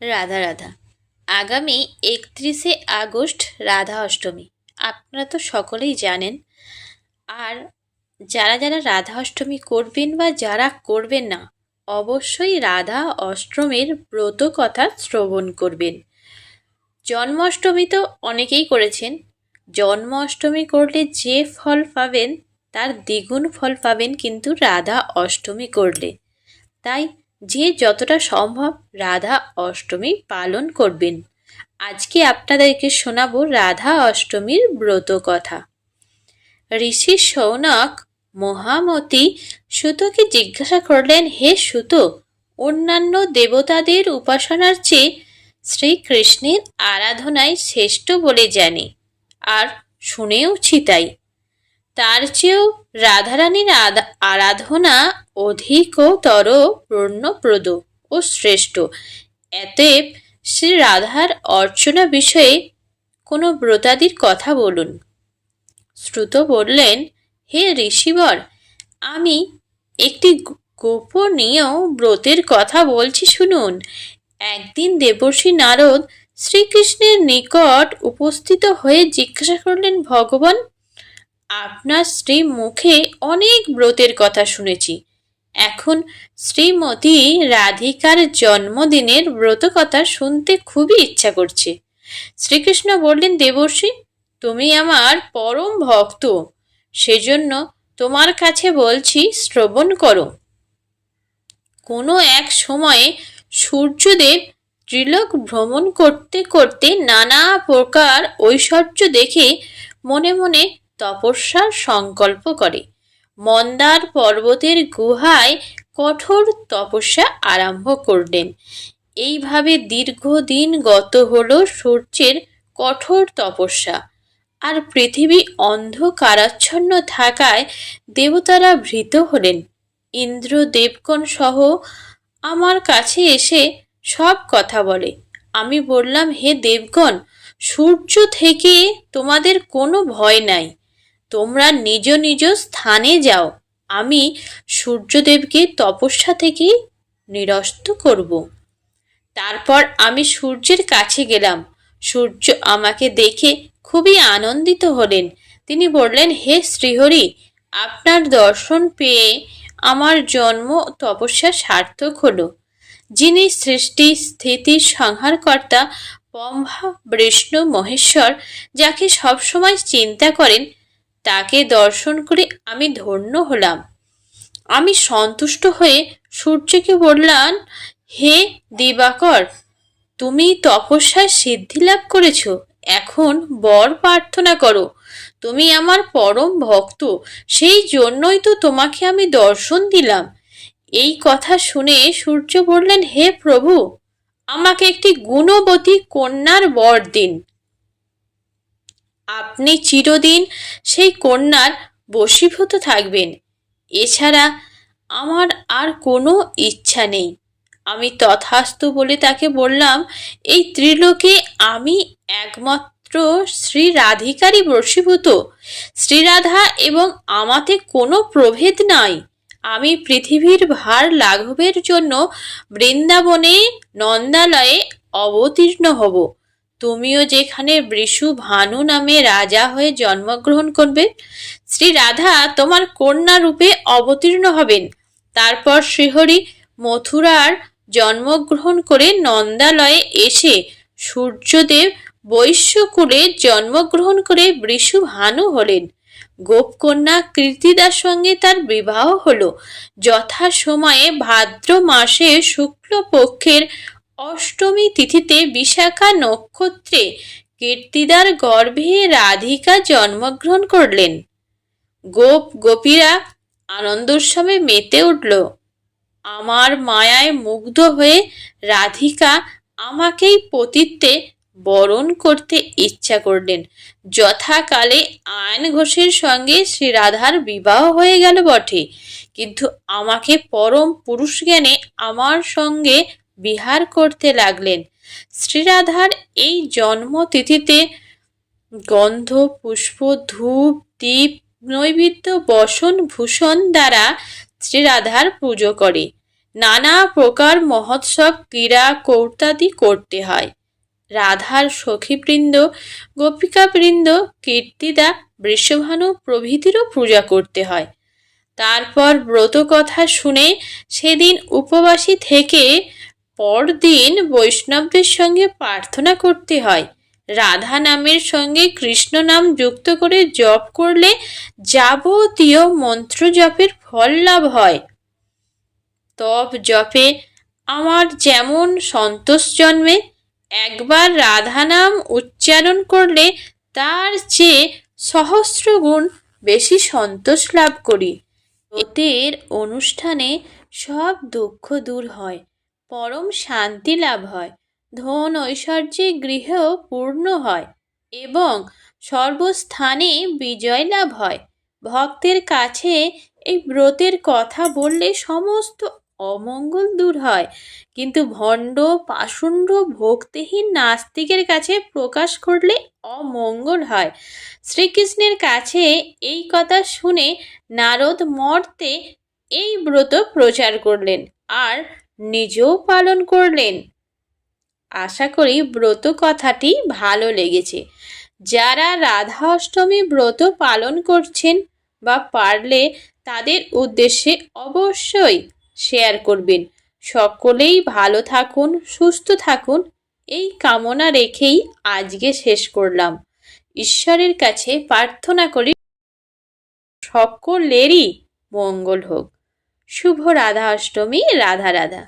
রাধা রাধা। আগামী একত্রিশে আগস্ট রাধা অষ্টমী। আপনারা তো সকলেই জানেন। আর যারা যারা রাধা অষ্টমী করবেন বা যারা করবেন না, অবশ্যই রাধা অষ্টমীর ব্রত কথা শ্রবণ করবেন। জন্মাষ্টমী তো অনেকেই করেছেন। জন্ম অষ্টমী করলে যে ফল পাবেন, তার দ্বিগুণ ফল পাবেন কিন্তু রাধা অষ্টমী করলে। তাই যে যতটা সম্ভব রাধা অষ্টমী পালন করবেন। আজকে আপনাদেরকে শোনাবো রাধা অষ্টমীর ব্রত কথা। ঋষি সৌনক মহামতি সুতোকে জিজ্ঞাসা করলেন, হে সুত, অন্যান্য দেবতাদের উপাসনার চেয়ে শ্রীকৃষ্ণের আরাধনায় শ্রেষ্ঠ বলে জানি। আর শুনেওছি তাই। তার চেয়েও রাধারানীর আরাধনা অধিকতর পূর্ণপ্রদ ও শ্রেষ্ঠ। এতএব শ্রী রাধার অর্চনা বিষয়ে কোনো ব্রতাদির কথা বলুন। শ্রুত বললেন, হে ঋষিবর, আমি একটি গোপনীয় ব্রতের কথা বলছি শুনুন। একদিন দেবর্ষি নারদ শ্রীকৃষ্ণের নিকট উপস্থিত হয়ে জিজ্ঞাসা করলেন, ভগবান আপনার স্ত্রী মুখে অনেক ব্রতের কথা শুনেছি। এখন শ্রীমতী রাধিকার জন্মদিনের ব্রত কথা শুনতে খুবই ইচ্ছা করছে। শ্রীকৃষ্ণ বললেন, দেবর্ষি, তুমি আমার পরম ভক্ত। সেজন্য তোমার কাছে বলছি, শ্রবণ করো। কোনো এক সময়ে সূর্যদেব ত্রিলোক ভ্রমণ করতে করতে নানা প্রকার ঐশ্বর্য দেখে মনে মনে তপস্যার সংকল্প করে। মন্দার পর্বতের গুহায় কঠোর তপস্যা আরম্ভ করলেন। এইভাবে দীর্ঘদিন গত হলো সূর্যের কঠোর তপস্যা। আর পৃথিবী অন্ধকারাচ্ছন্ন থাকায় দেবতারা ভৃত হলেন। ইন্দ্র দেবগণ সহ আমার কাছে এসে সব কথা বলে। আমি বললাম, হে দেবগণ, সূর্য থেকে তোমাদের কোনো ভয় নাই। তোমরা নিজ নিজ স্থানে যাও। আমি সূর্যদেবকে তপস্যা থেকে নিরস্ত করব। তারপর আমি সূর্যের কাছে গেলাম। সূর্য আমাকে দেখে খুবই আনন্দিত হলেন। তিনি বললেন, হে শ্রীহরি, আপনার দর্শন পেয়ে আমার জন্ম তপস্যা সার্থক হলো। যিনি সৃষ্টি, স্থিতি, সংহারকর্তা পম্ভা বিষ্ণু, মহেশ্বর, যাকে সবসময় চিন্তা করেন তাকে দর্শন করে আমি ধন্য হলাম। আমি সন্তুষ্ট হয়ে সূর্যকে বললাম হে দিবাকর, তুমি তপস্যায় সিদ্ধি লাভ করেছ। এখন বর প্রার্থনা করো। তুমি আমার পরম ভক্ত, সেই জন্যই তো তোমাকে আমি দর্শন দিলাম এই কথা শুনে সূর্য বললেন, হে প্রভু, আমাকে একটি গুণবতী কন্যার বর দিন। আপনি চিরদিন সেই কন্যার বশীভূত থাকবেন। এছাড়া আমার আর কোনো ইচ্ছা নেই। আমি তথাস্তু বলে তাকে বললাম, এই ত্রিলোকে আমি একমাত্র শ্রী রাধিকারই বশীভূত। শ্রীরাধা এবং আমাতে কোনো প্রভেদ নাই। আমি পৃথিবীর ভার লাঘবের জন্য বৃন্দাবনে নন্দালয়ে অবতীর্ণ হব। তুমিও যেখানে বৃষু ভানু নামে রাজা হয়ে জন্মগ্রহণ করবে, শ্রী রাধা তোমার কন্যা রূপে অবতীর্ণ হবেন। তারপর শ্রীহরি মথুরার জন্মগ্রহণ করে নন্দালয়ে এসে সূর্যদেব বৈশ্যকুলে জন্মগ্রহণ করে বৃষু ভানু হলেন। গোপকন্যা কীর্তিদার সঙ্গে তার বিবাহ হলো। যথা সময়ে ভাদ্র মাসে শুক্লপক্ষের অষ্টমী তিথিতে বিশাখা নক্ষত্রে কীর্তিদার গর্ভে রাধিকা জন্মগ্রহণ করলেন। গোপ গোপীরা আনন্দোৎসবে মেতে উঠল। আমার মায়ায় মুগ্ধ হয়ে রাধিকা আমাকেই পতিত্বে বরণ করতে ইচ্ছা করলেন। যথাকালে আয়ন ঘোষের সঙ্গে শ্রী রাধার বিবাহ হয়ে গেল বটে। কিন্তু আমাকে পরম পুরুষ জ্ঞানে আমার সঙ্গে বিহার করতে লাগলেন। শ্রীরাধার এই জন্মতিথিতে গন্ধ, পুষ্প, ধূপ, দীপ, নৈবেদ্য, বসন, ভূষণ দ্বারা শ্রীরাধার পুজো করে। নানা প্রকার মহোৎসব, ক্রীড়া কৌতাদি করতে হয়। রাধার সখীবৃন্দ, গোপিকাবৃন্দ, কীর্তিদা, বৃষভানু প্রভৃতিরও পূজা করতে হয়। তারপর ব্রত কথা শুনে সেদিন উপবাসী থেকে পরদিন বৈষ্ণবদের সঙ্গে প্রার্থনা করতে হয়। রাধা নামের সঙ্গে কৃষ্ণ নাম যুক্ত করে জপ করলে যাবতীয় মন্ত্র জপের ফল লাভ হয়। তপ জপে আমার যেমন সন্তোষ জন্মে, একবার রাধা নাম উচ্চারণ করলে তার চেয়ে সহস্র গুণ বেশি সন্তোষ লাভ করি। ব্রতের অনুষ্ঠানে সব দুঃখ দূর হয়। পরম শান্তি লাভ হয়। ধন ঐশ্বর্যে গৃহ পূর্ণ হয় এবং সর্বস্থানে বিজয় লাভ হয়। ভক্তের কাছে এই ব্রতের কথা বললে সমস্ত অমঙ্গল দূর হয়। কিন্তু ভণ্ড, পাষণ্ড, ভক্তিহীন নাস্তিকের কাছে প্রকাশ করলে অমঙ্গল হয়। শ্রীকৃষ্ণের কাছে এই কথা শুনে নারদ মর্তে এই ব্রত প্রচার করলেন। আর নিজেও পালন করলেন। আশা করি ব্রত কথাটি ভালো লেগেছে। যারা রাধা অষ্টমী ব্রত পালন করছেন বা পারলে তাদের উদ্দেশ্যে অবশ্যই শেয়ার করবেন। সকলেই ভালো থাকুন, সুস্থ থাকুন। এই কামনা রেখেই আজকে শেষ করলাম। ঈশ্বরের কাছে প্রার্থনা করি, সকলেরই মঙ্গল হোক। শুভ রাধা অষ্টমী রাধা রাধা।